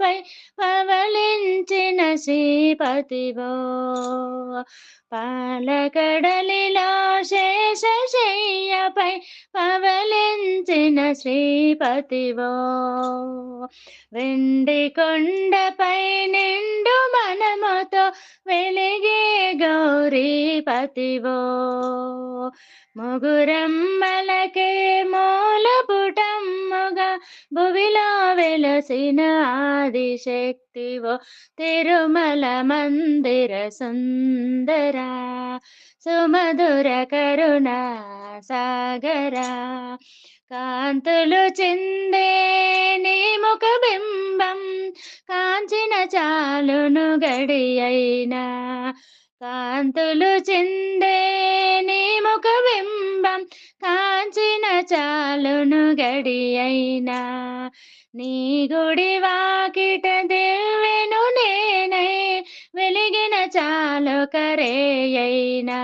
పై పవలించిన శ్రీపతివో. పాలకడలిలో శేషశయ్యపై పవలించిన శ్రీపతివో. వెండి కొండపై నిండు మనముతో వెలిగే గౌరీ గౌరీపతివో ముగురమ్మలకే మూలపుటమ్ముగా భువిలో వెలసిన ఆదిశక్తివో. తిరుమల మందిర సుందర సుమధుర కరుణా సాగరా. కాంతులు చిందే నీ ముఖ బింబం కాంచిన చాలును గడి కాంతులు చిందే నీ ముఖ బింబం కాంచిన చాలును గడి అయినా. నీ గుడి వాకిట దేవెను నేనై వెలిగిన చాలు కరేయైనా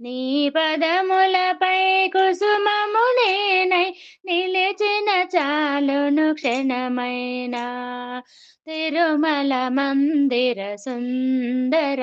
నీ పదములపై కుసుమము నేనై నిలిచిన చాలును క్షణమైనా. తిరుమల మందిర సుందర.